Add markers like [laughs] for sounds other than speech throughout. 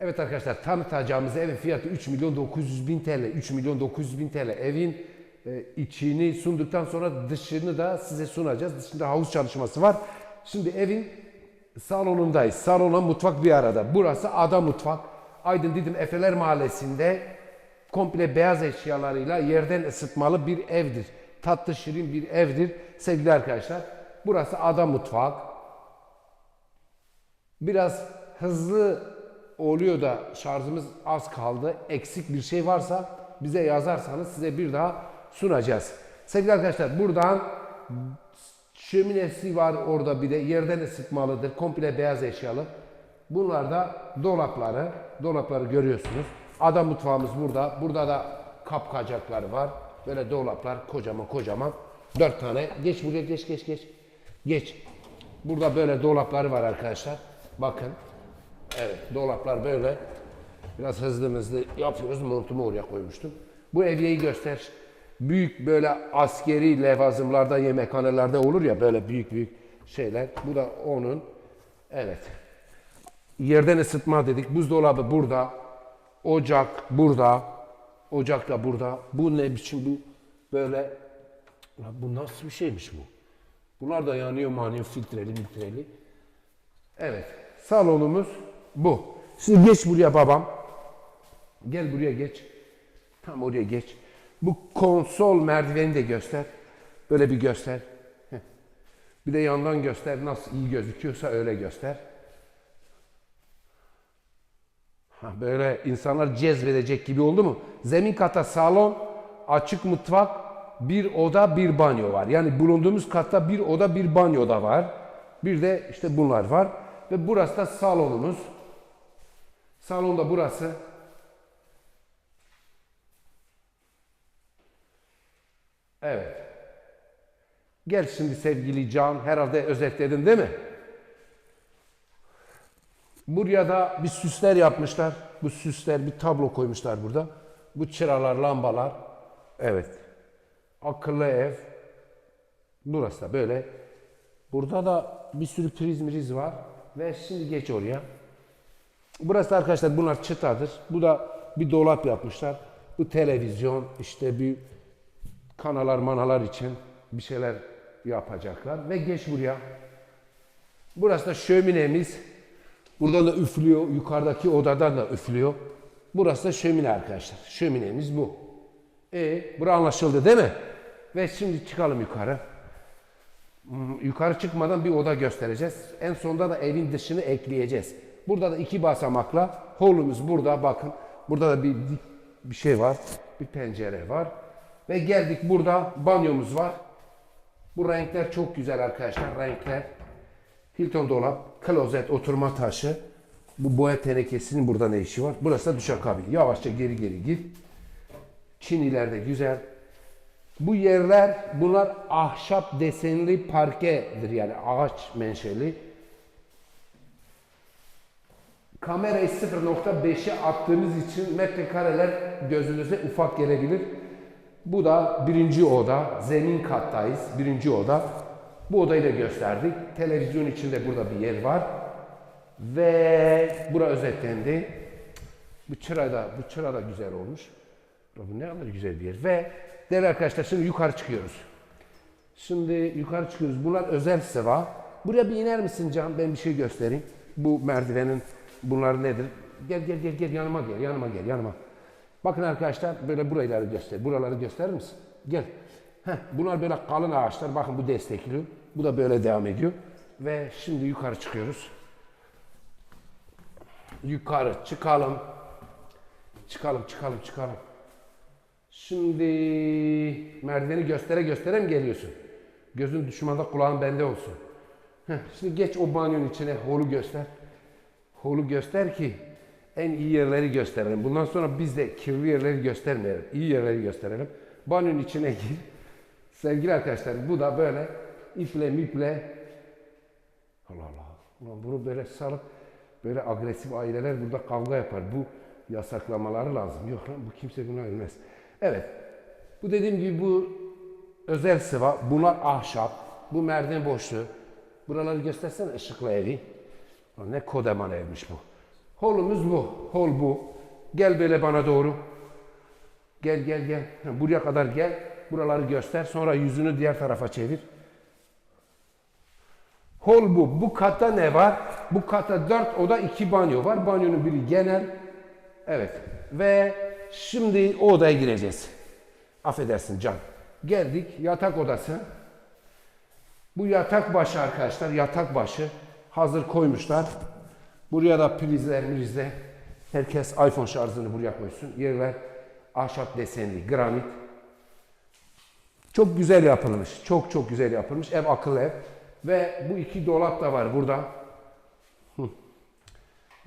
Evet arkadaşlar tanıtacağımız evin fiyatı 3 milyon 900 bin TL. 3 milyon 900 bin TL. Evin e, içini sunduktan sonra dışını da size sunacağız. Dışında havuz çalışması var. Şimdi evin salonundayız. Salonla mutfak bir arada. Burası ada mutfak. Aydın Didim Efeler Mahallesi'nde komple beyaz eşyalarıyla yerden ısıtmalı bir evdir. Tatlı şirin bir evdir sevgili arkadaşlar. Burası ada mutfak. Biraz hızlı oluyor da şarjımız az kaldı. Eksik bir şey varsa bize yazarsanız size bir daha sunacağız. Sevgili arkadaşlar buradan şöminesi var orada bir de yerden ısıtmalıdır. Komple beyaz eşyalı. Bunlar da dolapları. Dolapları görüyorsunuz. Ada mutfağımız burada. Burada da kapkacakları var. Böyle dolaplar kocaman kocaman. Dört tane. Geç buraya geç geç geç. Geç. Burada böyle dolapları var arkadaşlar. Bakın. Evet dolaplar böyle. Biraz hızlı hızlı yapıyoruz. Montumu oraya koymuştum. Bu evyeyi göster. Büyük böyle askeri levazımlarda, yemekhanelerde olur ya böyle büyük büyük şeyler. Bu da onun. Evet. Yerden ısıtma dedik. Buzdolabı burada. Ocak burada. Ocak da burada. Bu ne biçim bu? Böyle. Bu nasıl bir şeymiş bu? Bunlar da yanıyor manıyor filtreli filtreli. Evet. Salonumuz bu. Şimdi geç buraya babam. Gel buraya geç. Tam oraya geç. Bu konsol merdiveni de göster. Böyle bir göster. Bir de yandan göster. Nasıl iyi gözüküyorsa öyle göster. Ha, böyle insanlar cezbedecek gibi oldu mu? Zemin kata salon, açık mutfak, bir oda, bir banyo var. Yani bulunduğumuz katta bir oda, bir banyo da var. Bir de işte bunlar var. Ve burası da salonumuz. Salonda burası. Evet. Gel şimdi sevgili Can. Herhalde özetledin değil mi? Buraya da bir süsler yapmışlar. Bu süsler bir tablo koymuşlar burada. Bu çıralar, lambalar. Evet. Akıllı ev. Burası da böyle. Burada da bir sürü priz miriz var. Ve şimdi geç oraya. Burası da arkadaşlar bunlar çıtadır. Bu da bir dolap yapmışlar. Bu televizyon işte bir kanalar manalar için bir şeyler yapacaklar. Ve geç buraya. Burası da şöminemiz. Buradan da üflüyor. Yukarıdaki odadan da üflüyor. Burası da şömine arkadaşlar. Şöminemiz bu. E, bura anlaşıldı değil mi? Ve şimdi çıkalım yukarı. Hmm, Yukarı çıkmadan bir oda göstereceğiz. En sonunda da evin dışını ekleyeceğiz. Burada da iki basamakla holumuz burada bakın. Burada da bir bir şey var. Bir pencere var. Ve geldik burada banyomuz var. Bu renkler çok güzel arkadaşlar. Renkler. Hilton dolap, klozet, oturma taşı. Bu boya tenekesinin burada ne işi var? Burası da duşakabin. Yavaşça geri geri git. Çiniler de güzel. Bu yerler bunlar ahşap desenli parkedir yani ağaç menşeli. Kamerayı 0.5'e attığınız için metrekareler gözünüze ufak gelebilir. Bu da birinci oda. Zemin kattayız. Birinci oda. Bu odayı da gösterdik. Televizyon içinde burada bir yer var. Ve bura özetlendi. Bu çıra da, bu çıra da güzel olmuş. Bu ne kadar güzel bir yer. Ve değerli arkadaşlar şimdi yukarı çıkıyoruz. Şimdi yukarı çıkıyoruz. Bunlar özel sıva. Buraya bir iner misin Can? Ben bir şey göstereyim. Bu merdivenin bunlar nedir? Gel gel gel gel yanıma gel yanıma gel yanıma. Bakın arkadaşlar böyle buraları göster. Buraları gösterir misin? Gel. Heh, bunlar böyle kalın ağaçlar. Bakın bu destekliyor. Bu da böyle devam ediyor. Ve şimdi yukarı çıkıyoruz. Yukarı çıkalım. Çıkalım çıkalım çıkalım. Şimdi merdiveni göstere göstere mi geliyorsun? Gözün düşmanda kulağın bende olsun. Heh, şimdi geç o banyonun içine holu göster. Holu göster ki en iyi yerleri gösterelim. Bundan sonra biz de kirli yerleri göstermeyelim. İyi yerleri gösterelim. Banyonun içine gir. [laughs] Sevgili arkadaşlar bu da böyle iple miple Allah Allah. Ulan bunu böyle salıp böyle agresif aileler burada kavga yapar. Bu yasaklamaları lazım. Yok lan bu kimse buna ölmez. Evet. Bu dediğim gibi bu özel sıva. Bunlar ahşap. Bu merdiven boşluğu. Buraları göstersene ışıklı evi. Ne kodaman evmiş bu. Holumuz bu. Hol bu. Gel böyle bana doğru. Gel gel gel. Buraya kadar gel. Buraları göster. Sonra yüzünü diğer tarafa çevir. Hol bu. Bu katta ne var? Bu katta dört oda iki banyo var. Banyonun biri genel. Evet. Ve şimdi o odaya gireceğiz. Affedersin Can. Geldik yatak odası. Bu yatak başı arkadaşlar. Yatak başı. Hazır koymuşlar. Buraya da prizler mrizler. Herkes iPhone şarjını buraya koysun. Yerler ahşap desenli, granit. Çok güzel yapılmış. Çok çok güzel yapılmış. Ev akıllı ev. Ve bu iki dolap da var burada.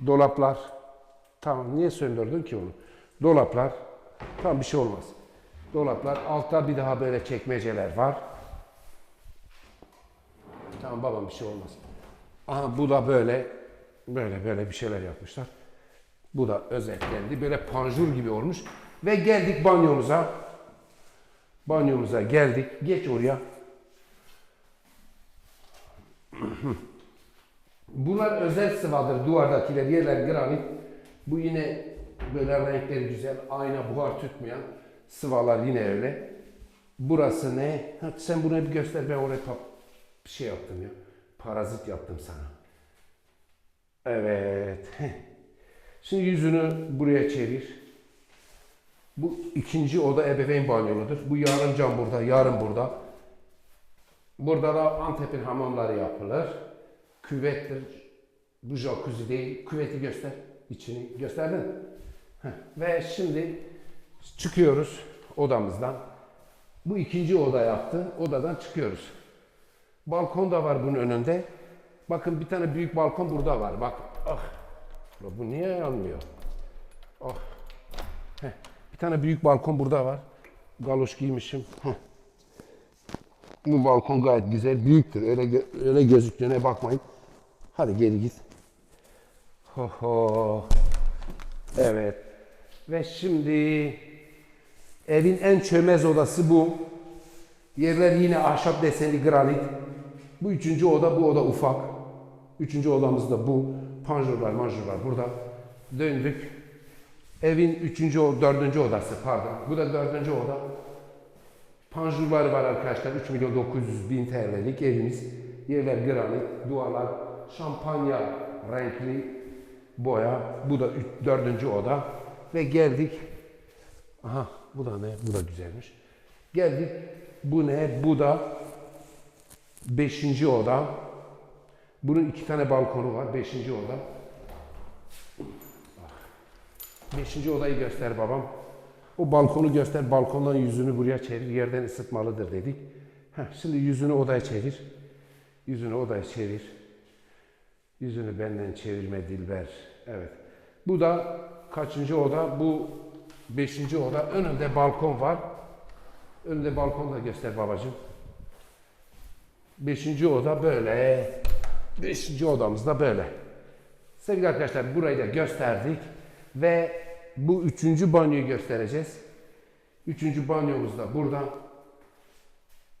Dolaplar. Tamam niye söndürdün ki onu? Dolaplar. Tamam bir şey olmaz. Dolaplar. Altta bir daha böyle çekmeceler var. Tamam babam bir şey olmaz. Aha bu da böyle böyle böyle bir şeyler yapmışlar. Bu da özetlendi. Böyle panjur gibi olmuş. Ve geldik banyomuza. Banyomuza geldik. Geç oraya. [clears throat] Bunlar özel sıvadır. Duvardakiler yerler granit. Bu yine böyle renkleri güzel. Ayna buhar tutmayan sıvalar yine öyle. Burası ne? Ha, sen bunu bir göster. Ben oraya bir şey yaptım ya. Parazit yaptım sana. Evet. Şimdi yüzünü buraya çevir. Bu ikinci oda ebeveyn banyoludur. Bu yarın cam burada, yarın burada. Burada da Antep'in hamamları yapılır. Küvettir. Bu jacuzzi değil. Küveti göster. İçini gösterdin. Ve şimdi çıkıyoruz odamızdan. Bu ikinci oda yaptı. Odadan çıkıyoruz. Balkon da var bunun önünde. Bakın bir tane büyük balkon burada var. Bak. Ah. Bu niye yanmıyor? Ah. Heh. Bir tane büyük balkon burada var. Galoş giymişim. Bu balkon gayet güzel, büyüktür. Öyle gö- öyle gözüktüğüne bakmayın. Hadi geri git. Ho ho. Evet. Ve şimdi evin en çömez odası bu. Yerler yine ahşap desenli granit. Bu üçüncü oda, bu oda ufak. Üçüncü odamız da bu. Panjurlar, manjurlar burada. Döndük. Evin üçüncü, dördüncü odası pardon. Bu da dördüncü oda. Panjurları var arkadaşlar. 3 milyon 900 bin TL'lik evimiz. Yerler granit, duvarlar şampanya renkli boya. Bu da üç- dördüncü oda. Ve geldik. Aha bu da ne? Bu da güzelmiş. Geldik. Bu ne? Bu da beşinci oda. Bunun iki tane balkonu var. Beşinci oda. Beşinci odayı göster babam. O balkonu göster. Balkondan yüzünü buraya çevir. Yerden ısıtmalıdır dedik. Heh, şimdi yüzünü odaya çevir. Yüzünü odaya çevir. Yüzünü benden çevirme Dilber. Evet. Bu da kaçıncı oda? Bu beşinci oda. Önünde balkon var. Önünde balkonu da göster babacığım. Beşinci oda böyle. Beşinci odamız da böyle. Sevgili arkadaşlar burayı da gösterdik. Ve bu üçüncü banyoyu göstereceğiz. Üçüncü banyomuz da burada.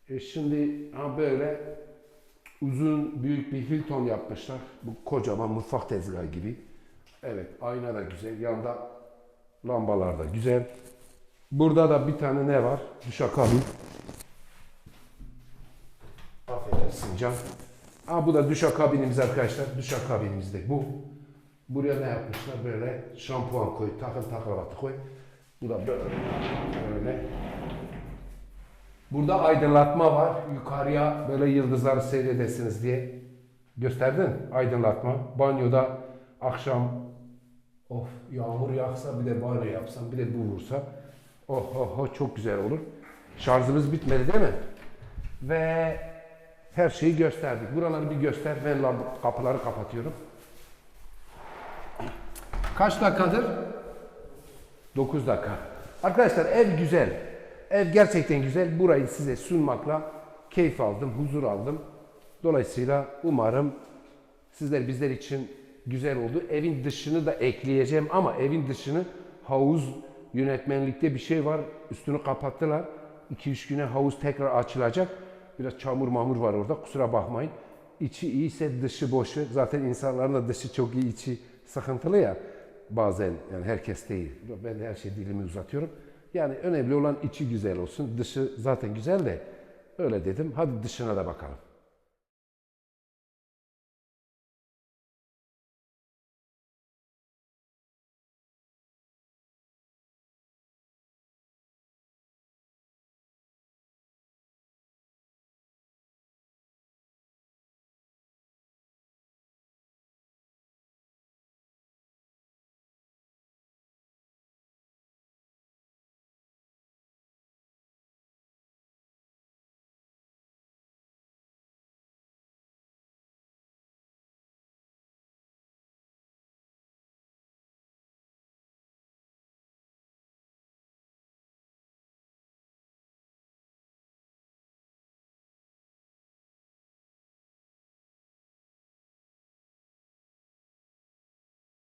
E şimdi ha böyle uzun büyük bir Hilton yapmışlar. Bu kocaman mutfak tezgahı gibi. Evet ayna da güzel. Yanda lambalar da güzel. Burada da bir tane ne var? Duşakabin. Affedersin Can. Aa, bu da duşakabinimiz arkadaşlar. Duşakabinimiz de bu. Buraya ne yapmışlar? Böyle şampuan koy, takım taklavatı koy. Bu da böyle. böyle. Burada aydınlatma var. Yukarıya böyle yıldızları seyredesiniz diye. Gösterdin aydınlatma. Banyoda akşam of yağmur yağsa bir de banyo yapsam bir de bu vursa oh oh oh çok güzel olur. Şarjımız bitmedi değil mi? Ve her şeyi gösterdik. Buraları bir göster. Ben kapıları kapatıyorum. Kaç dakikadır? 9 dakika. Arkadaşlar ev güzel. Ev gerçekten güzel. Burayı size sunmakla keyif aldım, huzur aldım. Dolayısıyla umarım sizler bizler için güzel oldu. Evin dışını da ekleyeceğim ama evin dışını havuz yönetmenlikte bir şey var. Üstünü kapattılar. 2-3 güne havuz tekrar açılacak. Biraz çamur mamur var orada. Kusura bakmayın. İçi iyiyse dışı boşu. Zaten insanların da dışı çok iyi, içi sıkıntılı ya bazen yani herkes değil. Ben de her şey dilimi uzatıyorum. Yani önemli olan içi güzel olsun. Dışı zaten güzel de öyle dedim. Hadi dışına da bakalım.